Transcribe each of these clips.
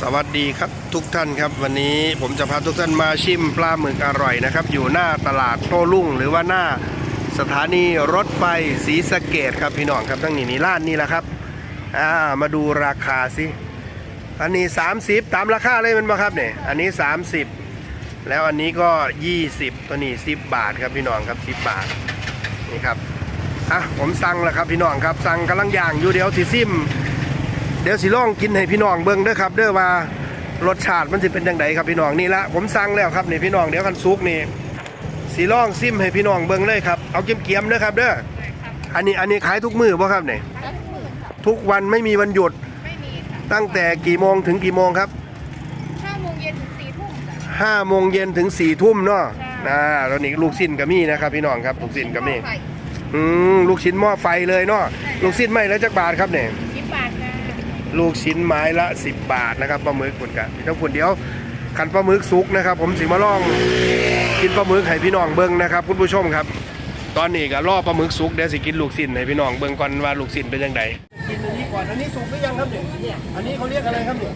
สวัสดีครับทุกท่านครับ วันนี้ผมจะพาทุกท่านมาชิมปลาหมึกอร่อยนะครับ อยู่หน้าตลาดโต้รุ่ง หรือว่าหน้าสถานีรถไฟศรีสะเกดครับพี่น้องครับทั้งนี้นี่ร้านนี้แหละครับอ่ามาดูราคาสิอันนี้ 30 ตามราคาเลยมันมาครับเนี่ยอันนี้ 30 แล้วอันนี้ก็ 20 ตัวนี้ 10 บาทครับพี่น้องครับ 10 บาทนี่ครับอะผมสั่งแล้วครับพี่น้องครับสั่งกำลังย่างอยู่เดี๋ยวสิซิม ดี๋ยวสิลองกินให้พี่น้องเบิ่งเด้อครับ เด้อว่ารสชาติมันสิเป็นยังไงครับพี่น้องนี่ละผมสั่งแล้วครับนี่พี่น้องเดี๋ยวกันซุกนี่สิลองซิมให้พี่น้องเบิ่งเลยครับเอาเกียมๆเด้อครับ เด้ออันนี้อันนี้ขายทุกมื้อบ่ครับเนี่ยได้ทุกหมื่นค่ะทุกวันไม่มีวันหยุดไม่มีค่ะตั้งแต่กี่โมงถึงกี่โมงครับห้าโมงเย็นถึงสี่ทุ่มจ้ะห้าโมงเย็นถึง4ี่ทุ่มเนาะใช่อ่าแล้วนี่ลูกชิ้นก็มีนะครับ พี่น้องครับลูกชิ้นก็มีใส่อืมลูกชิ้นหม้อไฟเลยเนาะลูกชิ้นไม่แล้วจักบาทครับเนี่ยสิบบาทค่ะ ลูกชิ้นไม้ละ 10 บาทนะครับปลาหมึกคนกันทั้งคนเดียวขันปลาหมึกสุกนะครับ ผมสิมาลองกินปลาหมึกให้พี่น้องเบิ้งนะครับคุณผู้ชมครับ ตอนนี้ก็รอปลาหมึกสุกเดี๋ยวสิกินลูกชิ้นให้พี่น้องเบิ้งก่อนว่าลูกชิ้นเป็นยังไงกินอันนี้ก่อนอันนี้สุกหรือยังครับเนี่ยอันนี้เขาเรียกอะไรครับเนี่ย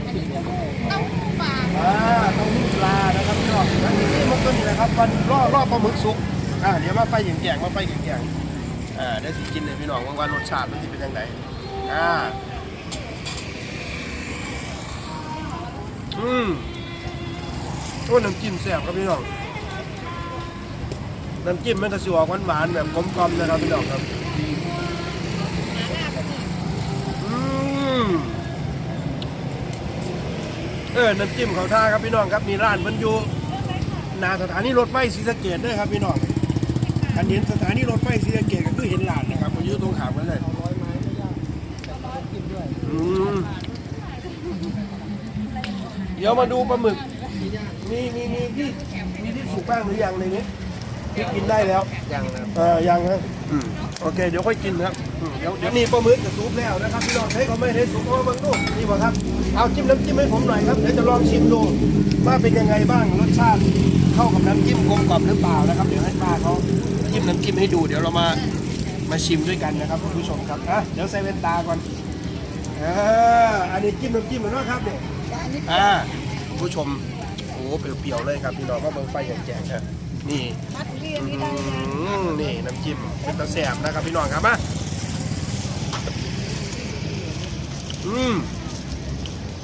เต้าหู้ปลาอ่าเต้าหู้ปลานะครับพี่น้องอันนี้มันก็นี่แหละครับวันรอรอปลาหมึกสุกอ่าเดี๋ยวมาไฟแกงๆมาไฟแกงๆอ่าเดี๋ยวสิกินให้พี่น้องว่าว่ารสชาติมันสิเป็นยังไงอ่า อืมโอ้น้ำจิ้มแซ่บครับพี่น้อง น้ำจิ้มมันจะสิออกหวานๆแบบกลมๆนะครับพี่น้องครับอืมเออ น้ำจิ้มเขาท่าครับพี่น้องครับมีร้านมันอยู่หนาสถานีรถไฟศรีสะเกดด้วยครับพี่น้องอันเห็นสถานีรถไฟศรีสะเกดก็คือเห็นร้านนะครับมันอยู่ตรงขามกันเลยอืม เดี๋ยวมาดูปลาหมึก มีมีมีที่มีที่สุกบ้างหรือยังในนี้ที่กินได้แล้ว ยังนะเออยังครับอืมโอเค เดี๋ยวค่อยกินนะครับอืมเดี๋ยวเดี๋ยวนี่ปลาหมึกจะสุกแล้วนะครับพี่น้องใช้ก็ไม่ได้สุกเพราะว่ามันนุ่มนี่บอกครับ เอาจิ้มน้ำจิ้มให้ผมหน่อยครับ เดี๋ยวจะลองชิมดูว่าเป็นยังไงบ้างรสชาติเข้ากับน้ำจิ้มกลมกล่อมหรือเปล่านะครับ เดี๋ยวให้ป้าเขาจิ้มน้ำจิ้มให้ดู เดี๋ยวเรามามาชิมด้วยกันนะครับคุณผู้ชมครับอะเดี๋ยวใส่เวนตาก่อนอ่าอันนี้จิ้มน้ำจิ้มเหมือนว่าครับเนี่ย อ่าผู้ชมโอ้เปรี้ยวๆเลยครับพี่น้องว่าเบิ่งไฟอย่างแจกครับนี่อืมนี่น้ำจิ้มเป็นตะแสบนะครับพี่น้องครับมาอืม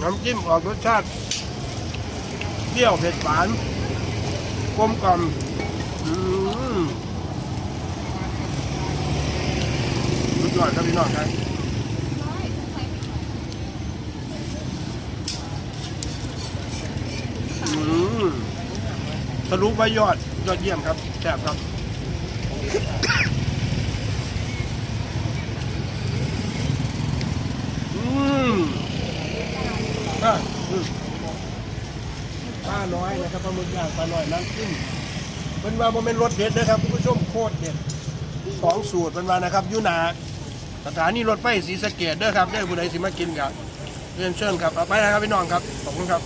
น้ำจิ้มออกรสชาติเปรี้ยวเผ็ดหวานกลมกล่อมอืมสุดยอดครับพี่น้องครับ อืม ทะลุใบยอดยอดเยี่ยมครับแซ่บครับอืมอะอืมปลาน้อยนะครับปลาหมึกย่างปลาน้อยน้ำจิ้มเป็นว่าโมเมนต์รสเด็ดนะครับคุณผู้ชมโคตรเด็ดสองสูตรเป็นว่านะครับอยูหนาสถานีรถไฟศรีสะเกดเด้อครับได้ผู้ใดสิมากินกับเรียนเชิญครับเอาไปนะครับพี่น้องครับขอบคุณครับ